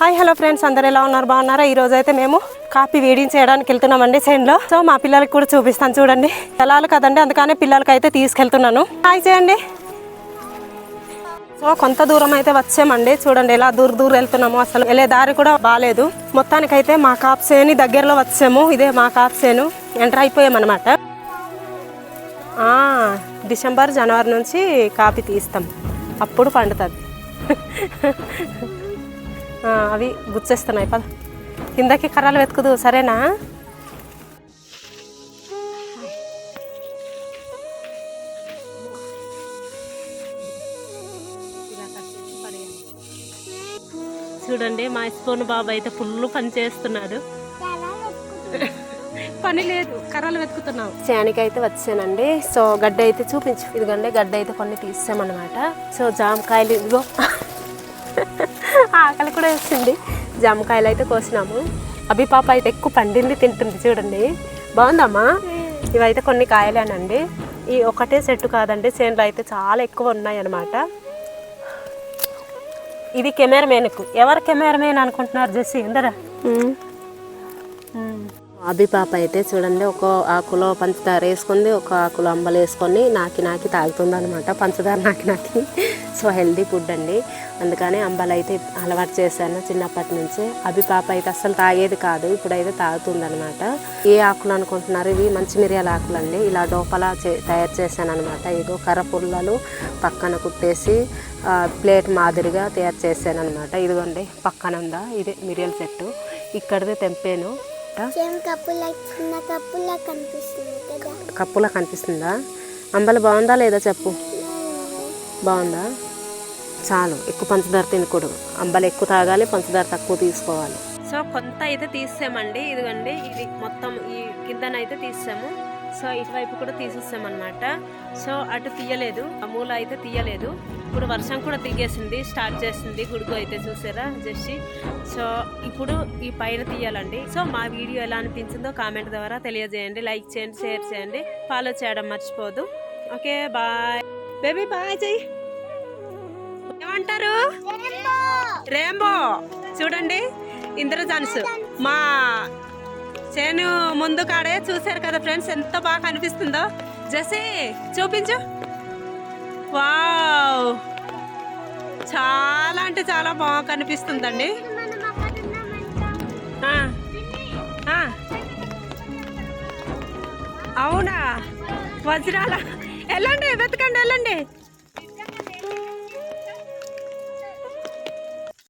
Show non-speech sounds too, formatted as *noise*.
Hi hello friends అందరు ఎలా ఉన్నారు? బాగున్నారా? ఈ రోజు అయితే మేము కాఫీ వేడింగ్ చేయడానికి వెళ్తున్నామండి చేనులో సో మా పిల్లలకి కూడా చూపిస్తాను చూడండి. పొలాలు కదండి అందుకనే పిల్లలకి అయితే తీసుకెళ్తున్నాను. హాయ్ చేయండి. సో కొంత దూరం అయితే వచ్చామండి. చూడండి ఎలా దూర దూరం వెళ్తున్నాము. అసలు వెళ్ళే దారి కూడా బాగాలేదు మొత్తానికైతే మా కాప్సేని దగ్గరలో వచ్చాము. ఇదే మా కాప్సేను ఎంటర్ అయిపోయామన్నమాట. డిసెంబర్ జనవరి నుంచి కాపీ తీస్తాం. అప్పుడు పండుతుంది. *laughs* అవి గుచ్చేస్తున్నాయి పద. కిందకి కర్రలు వెతుకుదు సరేనా? చూడండి మా ఇస్పోన్ బాబు అయితే ఫుల్ పని చేస్తున్నాడు. పని లేదు కర్రలు వెతుకుతున్నాం. చేనికి అయితే వచ్చానండి. సో గడ్డ అయితే చూపించు. ఇదిగండి గడ్డ అయితే కొన్ని తీసామన్నమాట సో జామకాయలు ఇదిగో. ఆకలి కూడా వేసింది. జామకాయలు అయితే కోసినాము. అభి పాప అయితే ఎక్కువ పండింది తింటుంది చూడండి. బాగుందమ్మా? ఇవైతే కొన్ని కాయలేనండి. ఈ ఒకటే సెట్ కాదండి చేనులో అయితే చాలా ఎక్కువ ఉన్నాయి అన్నమాట ఇది కెమెరామెన్కు. ఎవరు కెమెరామెన్ అనుకుంటున్నారు జెస్సీ? ఎందరా అభి పాప అయితే చూడండి ఒక ఆకులో పంచదార వేసుకుంది ఒక ఆకులో అంబలు వేసుకొని నాకి నాకి తాగుతుంది అనమాట పంచదార నాకి నాకి. సో హెల్దీ ఫుడ్ అండి. అందుకని అంబలు అయితే అలవాటు చేశాను చిన్నప్పటి నుంచి. అభి పాప అయితే అస్సలు తాగేది కాదు ఇప్పుడైతే తాగుతుంది అనమాట ఏ ఆకులు అనుకుంటున్నారు ఇవి? మంచి మిరియాల ఆకులు అండి ఇలా డోపలా తయారు చేశాను అనమాట ఏదో కర్ర పుల్లలు పక్కన కుట్టేసి ప్లేట్ మాదిరిగా తయారు చేశాను అనమాట ఇదిగోండి పక్కన ఉందా ఇదే మిరియాల చెట్టు. ఇక్కడదే తెంపాను. సేమ్ కప్పుల చిన్న కప్పులా కనిపిస్తుంది కదా. కప్పులా కనిపిస్తుందా? అంబలి బాగుందా లేదా చెప్పు? బాగుందా? చాలు ఎక్కువ పంచదార తినకూడదు. అంబలి ఎక్కువ తాగాలి పంచదార తక్కువ తీసుకోవాలి. సో కొంత అయితే తీసామండి ఇదిగోండి ఇది మొత్తం ఈ కిందనైతే తీసాము సో ఇటువైపు కూడా తీసేసామన్నమాట. సో అటు తీయలేదు. ఆ మూల అయితే తీయలేదు. ఇప్పుడు వర్షం కూడా దిగేసింది స్టార్ట్ చేసింది. గుడుగు అయితే చూసారా జస్ట్ సో ఇప్పుడు ఈ పైన తీయాలండి. సో మా వీడియో ఎలా అనిపించిందో కామెంట్ ద్వారా తెలియజేయండి. లైక్ చేయండి షేర్ చేయండి. ఫాలో చేయడం మర్చిపోదు. Okay bye. బేబీ బాయ్ చెయ్యి ఏమంటారు? రేంబో. చూడండి. ఇంద్రధనుస్. మా చేను ముందు కాడే చూసారు కదా ఫ్రెండ్స్ ఎంత బాగా కనిపిస్తుందో జసి చూపించు. వావ్! చాలా అంటే చాలా బాగా కనిపిస్తుందండి. అవునా? వజ్రాల. వెళ్ళండి వెతకండి వెళ్ళండి.